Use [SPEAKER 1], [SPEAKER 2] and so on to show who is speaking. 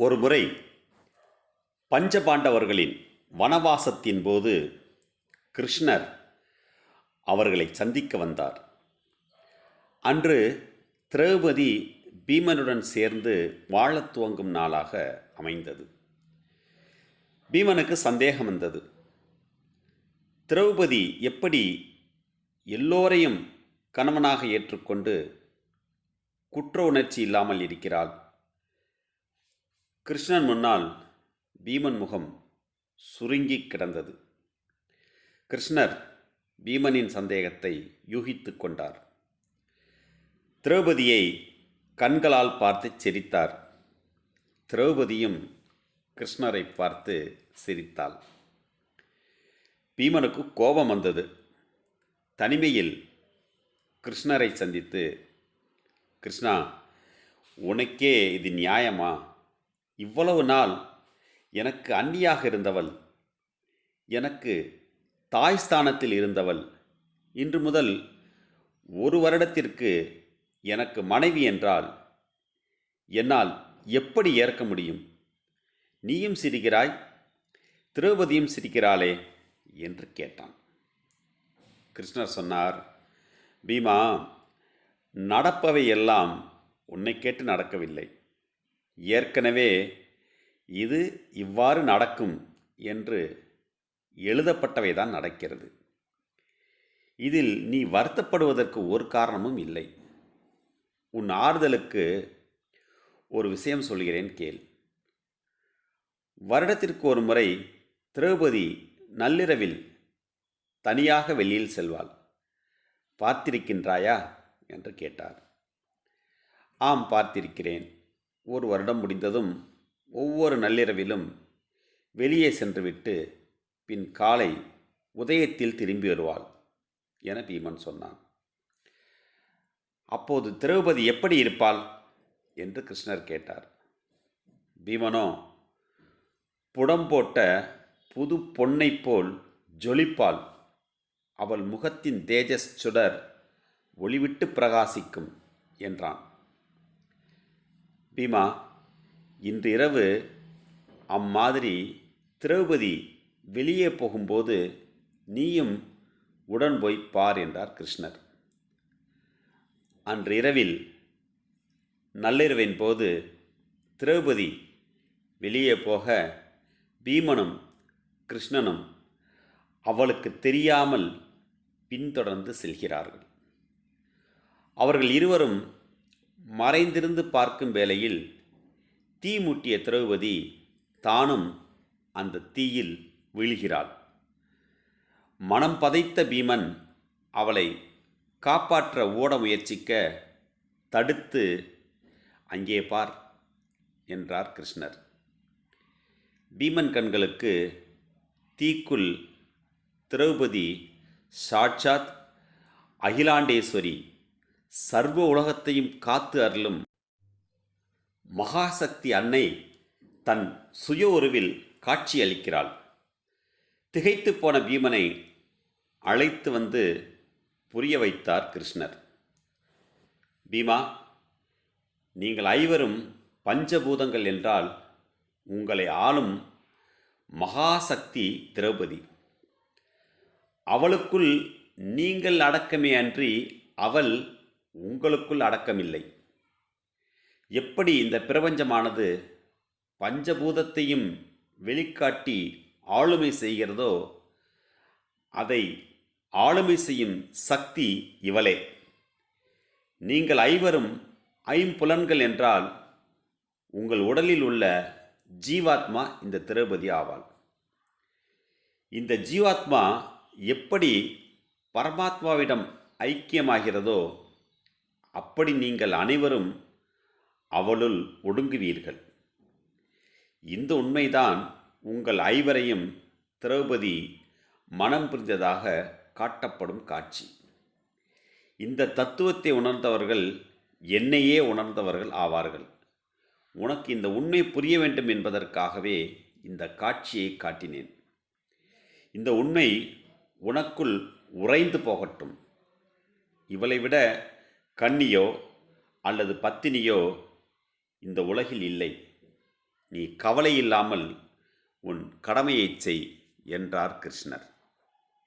[SPEAKER 1] ஒருமுறை பஞ்சபாண்டவர்களின் வனவாசத்தின் போது கிருஷ்ணர் அவர்களை சந்திக்க வந்தார். அன்று திரௌபதி பீமனுடன் சேர்ந்து வாழத் துவங்கும் நாளாக அமைந்தது. பீமனுக்கு சந்தேகம் வந்தது. திரௌபதி எப்படி எல்லோரையும் கணவனாக ஏற்றுக்கொண்டு குற்ற உணர்ச்சி இல்லாமல் இருக்கிறாள்? கிருஷ்ணன் முன்னால் பீமன் முகம் சுருங்கி கிடந்தது. கிருஷ்ணர் பீமனின் சந்தேகத்தை யூகித்து கொண்டார். திரௌபதியை கண்களால் பார்த்து சிரித்தார். திரௌபதியும் கிருஷ்ணரை பார்த்து சிரித்தாள். பீமனுக்கு கோபம் வந்தது. தனிமையில் கிருஷ்ணரை சந்தித்து கிருஷ்ணா உனக்கே இது நியாயமா? இவ்வளவு நாள் எனக்கு அந்நியாக இருந்தவள் எனக்கு தாய் ஸ்தானத்தில் இருந்தவள். இன்று முதல் ஒரு வருடத்திற்கு எனக்கு மனைவி என்றால் என்னால் எப்படி ஏற்க முடியும்? நீயும் சிரிக்கிறாய் திரௌபதியும் சிரிக்கிறாளே என்று கேட்டான். கிருஷ்ணர் சொன்னார் பீமா நடப்பவை எல்லாம் உன்னை கேட்டு நடக்கவில்லை. ஏற்கனவே இது இவ்வாறு நடக்கும் என்று எழுதப்பட்டவை தான் நடக்கிறது. இதில் நீ வருத்தப்படுவதற்கு ஒரு காரணமும் இல்லை. உன் ஆறுதலுக்கு ஒரு விஷயம் சொல்கிறேன் கேள். வருடத்திற்கு ஒரு முறை திரௌபதி நள்ளிரவில் தனியாக வெளியில் செல்வாள். பார்த்திருக்கின்றாயா? என்று கேட்டார். ஆம் பார்த்திருக்கிறேன். ஒரு வருடம் முடிந்ததும் ஒவ்வொரு நள்ளிரவிலும் வெளியே சென்றுவிட்டு பின் காலை உதயத்தில் திரும்பி வருவாள் என பீமன் சொன்னான். அப்போது திரௌபதி எப்படி இருப்பாள் என்று கிருஷ்ணர் கேட்டார். பீமனோ புடம் போட்ட புது பொன்னைப் போல் ஜொலிப்பாள். அவள் முகத்தின் தேஜஸ் சுடர் ஒளிவிட்டு பிரகாசிக்கும் என்றான். பீமா இன்று இரவு அம்மாதிரி திரௌபதி வெளியே போகும்போது நீயும் உடன் போய் பார் என்றார் கிருஷ்ணர். அன்று இரவில் நள்ளிரவின் போது திரௌபதி வெளியே போக பீமனும் கிருஷ்ணனும் அவளுக்கு தெரியாமல் பின்தொடர்ந்து செல்கிறார்கள். அவர்கள் இருவரும் மறைந்திருந்து பார்க்கும் வேளையில் தீ முட்டிய திரௌபதி தானும் அந்த தீயில் விழுகிறாள். மனம் பதைத்த பீமன் அவளை காப்பாற்ற ஓட முயற்சிக்க தடுத்து அங்கே பார் என்றார் கிருஷ்ணர். பீமன் கண்களுக்கு தீக்குள் திரௌபதி சாட்சாத் அகிலாண்டேஸ்வரி சர்வ உலகத்தையும் காத்து அருளும் மகாசக்தி அன்னை தன் சுய உருவில் காட்சியளிக்கிறாள் திகைத்து போன பீமனை அழைத்து வந்து புரிய வைத்தார் கிருஷ்ணர். பீமா நீங்கள் ஐவரும் பஞ்சபூதங்கள் என்றால் உங்களை ஆளும் மகாசக்தி திரௌபதி. அவளுக்குள் நீங்கள் அடக்கமே அன்றி அவள் உங்களுக்குள் அடக்கமில்லை. எப்படி இந்த பிரபஞ்சமானது பஞ்சபூதத்தையும் வெளிக்காட்டி ஆளுமை செய்கிறதோ அதை ஆளுமை செய்யும் சக்தி இவளே. நீங்கள் ஐவரும் ஐம்புலன்கள் என்றால் உங்கள் உடலில் உள்ள ஜீவாத்மா இந்த திரௌபதி ஆவாள். இந்த ஜீவாத்மா எப்படி பரமாத்மாவிடம் ஐக்கியமாகிறதோ அப்படி நீங்கள் அனைவரும் அவளுள் ஒடுங்குவீர்கள். இந்த உண்மைதான் உங்கள் ஐவரையும் திரௌபதி மனம் புரிந்ததாக காட்டப்படும் காட்சி. இந்த தத்துவத்தை உணர்ந்தவர்கள் என்னையே உணர்ந்தவர்கள் ஆவார்கள். உனக்கு இந்த உண்மை புரிய வேண்டும் என்பதற்காகவே இந்த காட்சியை காட்டினேன். இந்த உண்மை உனக்குள் உறைந்து போகட்டும். இவளை விட கன்னியோ அல்லது பத்தினியோ இந்த உலகில் இல்லை. நீ கவலை இல்லாமல் உன் கடமையைச் செய் என்றார் கிருஷ்ணர்.